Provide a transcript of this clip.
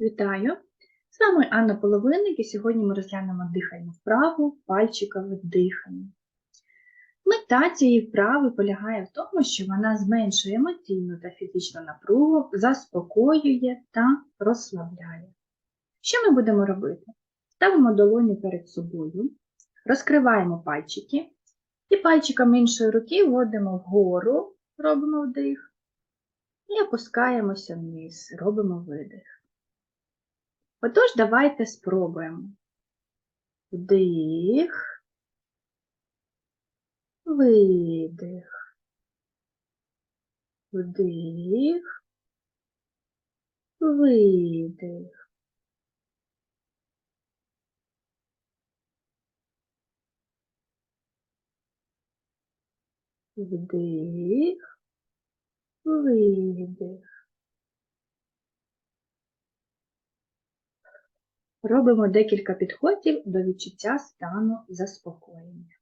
Вітаю! З вами Анна Половинник і сьогодні ми розглянемо дихальну вправу пальчикове дихання. Мета цієї вправи полягає в тому, що вона зменшує емоційну та фізичну напругу, заспокоює та розслабляє. Що ми будемо робити? Ставимо долоні перед собою, розкриваємо пальчики і пальчиком іншої руки вводимо вгору, робимо вдих, і опускаємося вниз, робимо видих. Отож, давайте спробуємо. Вдих, видих, вдих, видих. Вдих, видих. Робимо декілька підходів до відчуття стану заспокоєння.